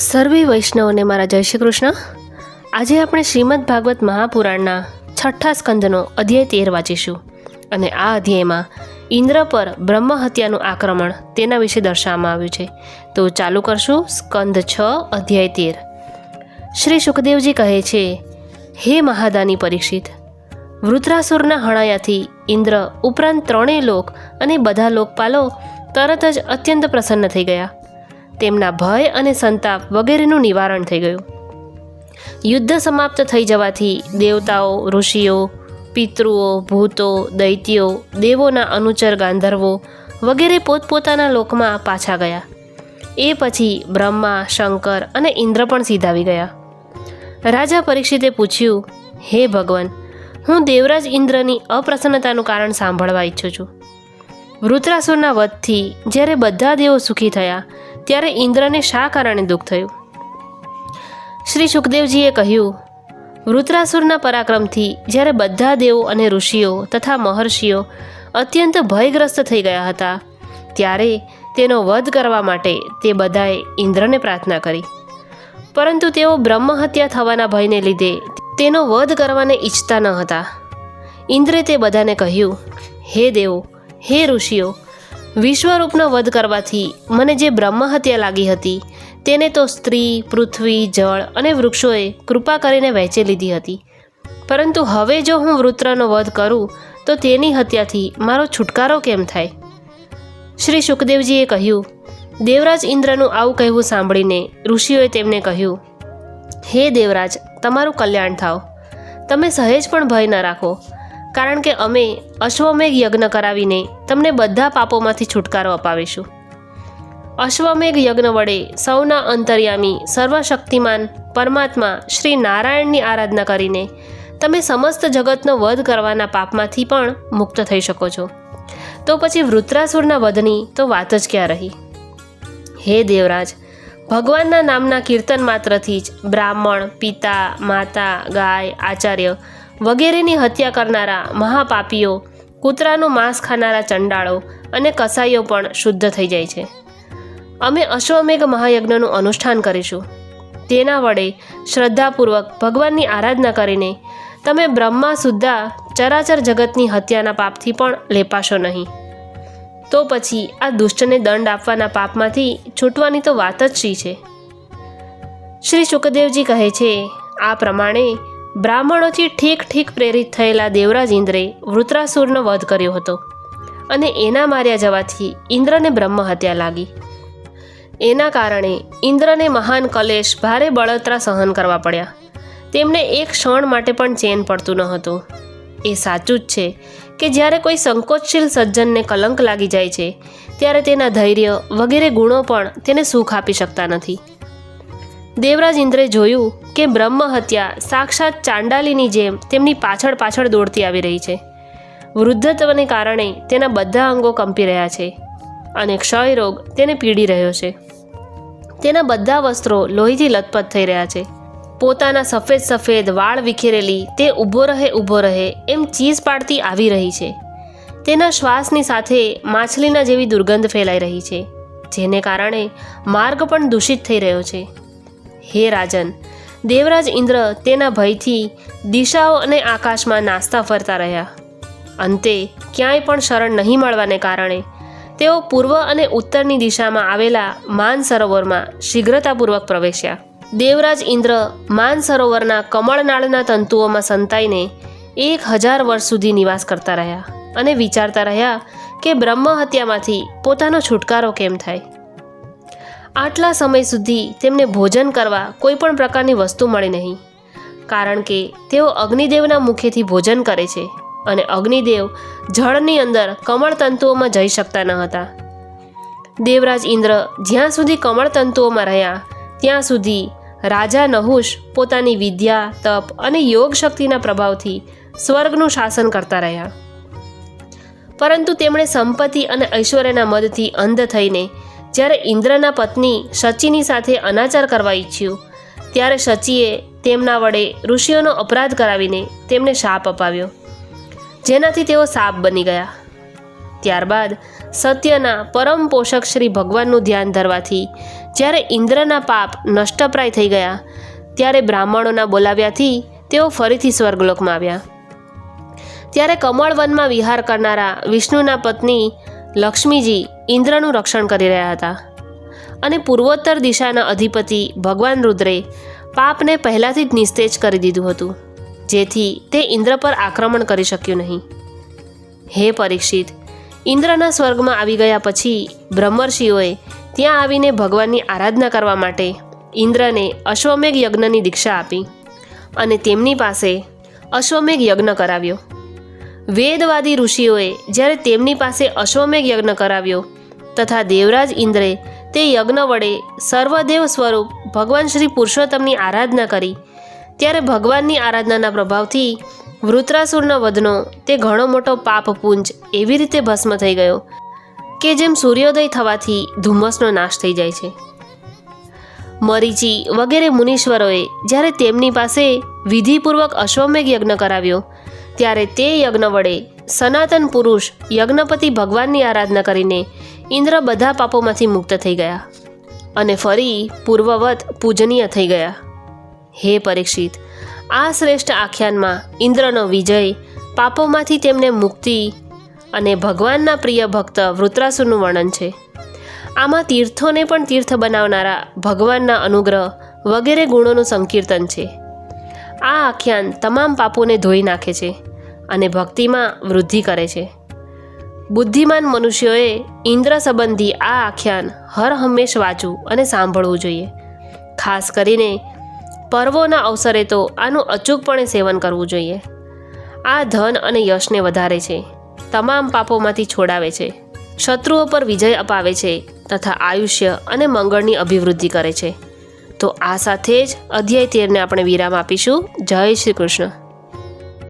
સર્વે વૈષ્ણવને મારા જય શ્રી કૃષ્ણ. આજે આપણે શ્રીમદ ભાગવત મહાપુરાણના છઠ્ઠા સ્કંદનો અધ્યાય તેર વાંચીશું અને આ અધ્યાયમાં ઇન્દ્ર પર બ્રહ્મ હત્યાનું આક્રમણ તેના વિશે દર્શાવવામાં આવ્યું છે. તો ચાલુ કરશું સ્કંદ છ, અધ્યાય તેર. શ્રી સુખદેવજી કહે છે, હે મહાદાની પરીક્ષિત વૃત્રાસુરના હણાયાથી ઇન્દ્ર ઉપરાંત ત્રણેય લોક અને બધા લોકપાલો તરત જ અત્યંત પ્રસન્ન થઈ ગયા. તેમના ભય અને સંતાપ વગેરેનું નિવારણ થઈ ગયું. યુદ્ધ સમાપ્ત થઈ જવાથી દેવતાઓ, ઋષિઓ, પિતૃઓ, ભૂતો, દૈત્યો, દેવોના અનુચર ગાંધર્વો વગેરે પોતપોતાના લોકમાં પાછા ગયા. એ પછી બ્રહ્મા, શંકર અને ઇન્દ્ર પણ સીધાવી ગયા. રાજા પરીક્ષિતે પૂછ્યું, હે ભગવાન, હું દેવરાજ ઇન્દ્રની અપ્રસન્નતાનું કારણ સાંભળવા ઈચ્છું છું. વૃત્રાસુરના વધથી જ્યારે બધા દેવો સુખી થયા ત્યારે ઇન્દ્રને શા કારણે દુઃખ થયું? શ્રી સુખદેવજીએ કહ્યું વૃત્રાસુરના પરાક્રમથી જ્યારે બધા દેવો અને ઋષિઓ તથા મહર્ષિઓ અત્યંત ભયગ્રસ્ત થઈ ગયા હતા, ત્યારે તેનો વધ કરવા માટે તે બધાએ ઇન્દ્રને પ્રાર્થના કરી. પરંતુ તેઓ બ્રહ્મ હત્યા થવાના ભયને લીધે તેનો વધ કરવાને ઈચ્છતા ન હતા. ઇન્દ્રે તે બધાને કહ્યું, હે દેવો, હે ઋષિઓ વિશ્વરૂપનો વધ કરવાથી મને જે બ્રહ્મ હત્યા લાગી હતી, તેને તો સ્ત્રી, પૃથ્વી, જળ અને વૃક્ષોએ કૃપા કરીને વહેંચી લીધી હતી. પરંતુ હવે જો હું વૃત્રનો વધ કરું, તો તેની હત્યાથી મારો છુટકારો કેમ થાય? શ્રી સુખદેવજીએ કહ્યું, દેવરાજ ઇન્દ્રનું આવું કહેવું સાંભળીને ઋષિઓએ તેમને કહ્યું, હે દેવરાજ, તમારું કલ્યાણ થાવ. તમે સહેજ પણ ભય ન રાખો. કારણ કે અમે અશ્વમેઘ યજ્ઞ કરાવીને તમને બધા પાપોમાંથી છુટકારો અપાવીશું. અશ્વમેઘ યજ્ઞ વડે સૌના અંતર્યામી સર્વશક્તિમાન પરમાત્મા શ્રી નારાયણની આરાધના કરીને તમે સમસ્ત જગતનો વધ કરવાના પાપમાંથી પણ મુક્ત થઈ શકો છો. તો પછી વૃત્રાસુરના વધની તો વાત જ ક્યાં રહી? હે દેવરાજ, ભગવાનના નામના કીર્તન માત્રથી જ બ્રાહ્મણ, પિતા, માતા, ગાય, આચાર્ય વગેરેની હત્યા કરનારા મહાપાપીઓ, કૂતરાનું માંસ ખાનારા ચંડાળો અને કસાઈઓ પણ શુદ્ધ થઈ જાય છે. અમે અશ્વમેઘ મહાયજ્ઞનું અનુષ્ઠાન કરીશું. તેના વડે શ્રદ્ધાપૂર્વક ભગવાનની આરાધના કરીને તમે બ્રહ્મા સુદ્ધા ચરાચર જગતની હત્યાના પાપથી પણ લેપાશો નહીં. તો પછી આ દુષ્ટને દંડ આપવાના પાપમાંથી છૂટવાની તો વાત જ શી છે? શ્રી સુખદેવજી કહે છે, આ પ્રમાણે બ્રાહ્મણોથી ઠીક ઠીક પ્રેરિત થયેલા દેવરાજ ઇન્દ્રે વૃત્રાસુરનો વધ કર્યો હતો અને એના માર્યા જવાથી ઇન્દ્રને બ્રહ્મ હત્યા લાગી. એના કારણે ઇન્દ્રને મહાન કલેશ ભારે બળતરા સહન કરવા પડ્યા. તેમને એક ક્ષણ માટે પણ ચેન પડતું ન હતું. એ સાચું જ છે કે જ્યારે કોઈ સંકોચશીલ સજ્જનને કલંક લાગી જાય છે, ત્યારે તેના ધૈર્ય વગેરે ગુણો પણ તેને સુખ આપી શકતા નથી. દેવરાજ ઇન્દ્રે જોયું કે બ્રહ્મ હત્યા સાક્ષાત ચાંડાલીની જેમ તેમની પાછળ પાછળ દોડતી આવી રહી છે. વૃદ્ધત્વને કારણે તેના બધા અંગો કંપી રહ્યા છે અને ક્ષય રોગ તેને પીડી રહ્યો છે. તેના બધા વસ્ત્રો લોહીથી લથપથ થઈ રહ્યા છે. પોતાના સફેદ સફેદ વાળ વિખેરેલી તે ઊભો રહે ઊભો રહે એમ ચીઝ પાડતી આવી રહી છે. તેના શ્વાસની સાથે માછલીના જેવી દુર્ગંધ ફેલાઈ રહી છે, જેને કારણે માર્ગ પણ દૂષિત થઈ રહ્યો છે. હે રાજન. દેવરાજ ઇન્દ્ર તેના ભયથી દિશાઓ અને આકાશમાં નાસ્તા ફરતા રહ્યા. અંતે ક્યાંય પણ શરણ નહીં મળવાને કારણે તેઓ પૂર્વ અને ઉત્તરની દિશામાં આવેલા માન સરોવરમાં શીઘ્રતાપૂર્વક પ્રવેશ્યા. દેવરાજ ઇન્દ્ર માન સરોવરના કમળનાળના તંતુઓમાં સંતાઈને એક હજાર વર્ષ સુધી નિવાસ કરતા રહ્યા અને વિચારતા રહ્યા કે બ્રહ્મ હત્યામાંથી પોતાનો છુટકારો કેમ થાય? આટલા સમય સુધી તેમને ભોજન કરવા કોઈ પણ પ્રકારની વસ્તુ મળી નહીં. કારણ કે તેઓ અગ્નિદેવના મુખેથી ભોજન કરે છે અને અગ્નિદેવ જળની અંદર કમળ તંતુઓમાં જઈ શકતા ન હતા. દેવરાજ ઇન્દ્ર જ્યાં સુધી કમળ તંતુઓમાં રહ્યા, ત્યાં સુધી રાજા નહુશ પોતાની વિદ્યા, તપ અને યોગ શક્તિના પ્રભાવથી સ્વર્ગનું શાસન કરતા રહ્યા. પરંતુ તેમણે સંપત્તિ અને ઐશ્વર્યના મદથી અંધ થઈને જ્યારે ઇન્દ્રના પત્ની શચીની સાથે અનાચાર કરવા ઈચ્છ્યું, ત્યારે શચીએ તેમના વડે ઋષિઓનો અપરાધ કરાવીને તેમને શાપ અપાવ્યો. જેનાથી તેઓ સાપ બની ગયા. ત્યારબાદ સત્યના પરમ પોષક શ્રી ભગવાનનું ધ્યાન ધરવાથી જ્યારે ઇન્દ્રના પાપ નષ્ટપ્રાય થઈ ગયા, ત્યારે બ્રાહ્મણોના બોલાવ્યાથી તેઓ ફરીથી સ્વર્ગલોકમાં આવ્યા. ત્યારે કમળવનમાં વિહાર કરનારા વિષ્ણુના પત્ની લક્ષ્મીજી ઇન્દ્રનું રક્ષણ કરી રહ્યા હતા. અને પૂર્વોત્તર દિશાના અધિપતિ ભગવાન રુદ્રે પાપને પહેલાંથી જ નિસ્તેજ કરી દીધું હતું, જેથી તે ઇન્દ્ર પર આક્રમણ કરી શક્યું નહીં. હે પરીક્ષિત, ઇન્દ્રના સ્વર્ગમાં આવી ગયા પછી બ્રહ્મર્ષિઓએ ત્યાં આવીને ભગવાનની આરાધના કરવા માટે ઇન્દ્રને અશ્વમેઘ યજ્ઞની દીક્ષા આપી અને તેમની પાસે અશ્વમેઘ યજ્ઞ કરાવ્યો. વેદવાદી ઋષિઓએ જ્યારે તેમની પાસે અશ્વમેઘ યજ્ઞ કરાવ્યો તથા દેવરાજ ઇન્દ્રે તે યજ્ઞ વડે સર્વદેવ સ્વરૂપ ભગવાન શ્રી પુરુષોત્તમની આરાધના કરી. ત્યારે ભગવાનની આરાધનાના પ્રભાવથી વૃત્રાસુરનો વધનો તે ઘણો મોટો પાપ પુંજ એવી રીતે ભસ્મ થઈ ગયો કે જેમ સૂર્યોદય થવાથી ધુમ્મસનો નાશ થઈ જાય છે. મરીચી વગેરે મુનીશ્વરોએ જ્યારે તેમની પાસે વિધિપૂર્વક અશ્વમેઘ યજ્ઞ કરાવ્યો ત્યારે તે યજ્ઞ વડે સનાતન પુરુષ યજ્ઞપતિ ભગવાનની આરાધના કરીને ઇન્દ્ર બધા પાપોમાંથી મુક્ત થઈ ગયા અને ફરી પૂર્વવત પૂજનીય થઈ ગયા. હે પરીક્ષિત, આ શ્રેષ્ઠ આખ્યાનમાં ઇન્દ્રનો વિજય પાપોમાંથી તેમને મુક્તિ અને ભગવાનના પ્રિય ભક્ત વૃત્રાસુરનું વર્ણન છે. આમાં તીર્થોને પણ તીર્થ બનાવનારા ભગવાનના અનુગ્રહ વગેરે ગુણોનું સંકીર્તન છે. આ આખ્યાન તમામ પાપોને ધોઈ નાખે છે. અને ભક્તિમાં વૃદ્ધિ કરે છે. બુદ્ધિમાન મનુષ્યોએ ઇન્દ્ર સંબંધી આ આખ્યાન હર હંમેશ વાંચવું અને સાંભળવું જોઈએ. ખાસ કરીને પર્વોના અવસરે તો આનું અચૂકપણે સેવન કરવું જોઈએ. આ ધન અને યશને વધારે છે. તમામ પાપોમાંથી છોડાવે છે. શત્રુઓ પર વિજય અપાવે છે તથા આયુષ્ય અને મંગળની અભિવૃદ્ધિ કરે છે. તો આ સાથે જ અધ્યાય તેરને આપણે વિરામ આપીશું. જય શ્રી કૃષ્ણ.